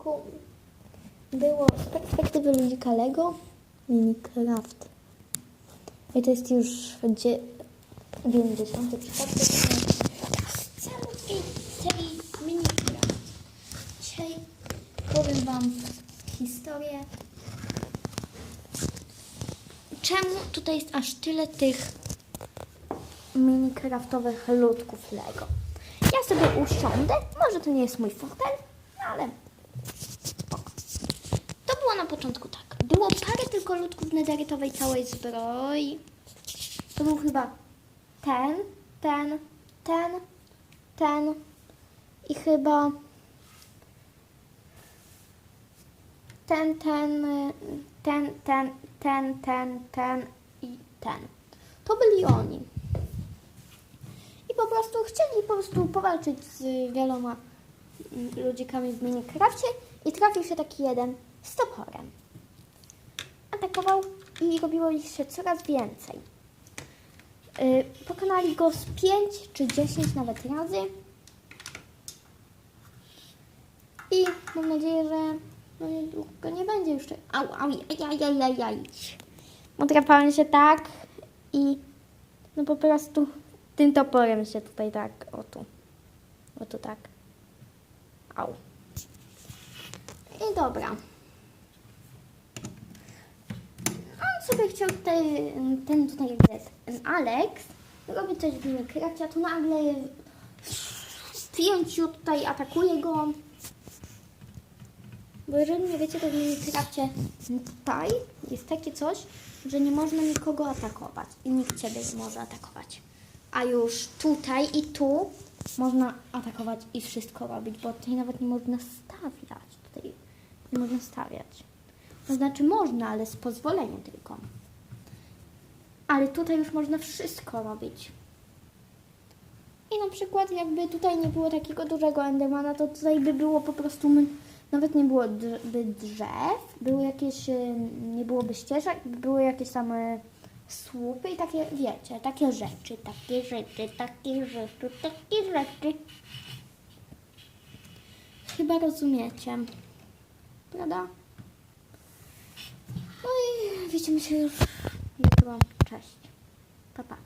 odcinku było z perspektywy ludzika Lego Minecraft. I to jest już dzie- 90 przypadek z całej serii Minecraft. Dzisiaj powiem Wam historię, czemu tutaj jest aż tyle tych minecraftowych ludków Lego. Ja sobie usiądę, może to nie jest mój fotel, ale spoko. To było na początku tak. Było parę tylko ludków nederytowej całej zbroi. To był chyba ten, ten, ten, ten i chyba ten, ten, ten, ten, ten, ten, ten i ten. To byli oni. I po prostu chcieli po prostu powalczyć z wieloma mm, ludzikami w Minecrafcie i trafił się taki jeden z toporem. Atakował i robiło ich się coraz więcej. Yy, pokonali go z 5 czy 10 nawet razy. I mam nadzieję, że no niedługo nie będzie już. Au, au, jaj, jaj, jaj, jaj. Podrapałem się tak i no po prostu tym toporem się tutaj tak, o tu. O tu tak. Au. I dobra. Sobie chciał tutaj, ten tutaj jest, ten Alex, robi coś w Minecrafcie, a tu nagle pięciu tutaj atakuje go. Bo jeżeli nie wiecie, to w Minecrafcie tutaj jest takie coś, że nie można nikogo atakować i nikt Ciebie nie może atakować. A już tutaj i tu można atakować i wszystko robić, bo tutaj nawet nie można stawiać. Tutaj nie można stawiać. To znaczy można, ale z pozwoleniem tylko. Ale tutaj już można wszystko robić. I na przykład jakby tutaj nie było takiego dużego Endermana, to tutaj by było po prostu, nawet nie było by drzew, były jakieś, y, nie byłoby ścieżek, by były jakieś same słupy i takie, wiecie, takie rzeczy, takie rzeczy, takie rzeczy, takie rzeczy. Chyba rozumiecie, prawda? Widzimy się już jutro. Cześć. Pa, pa.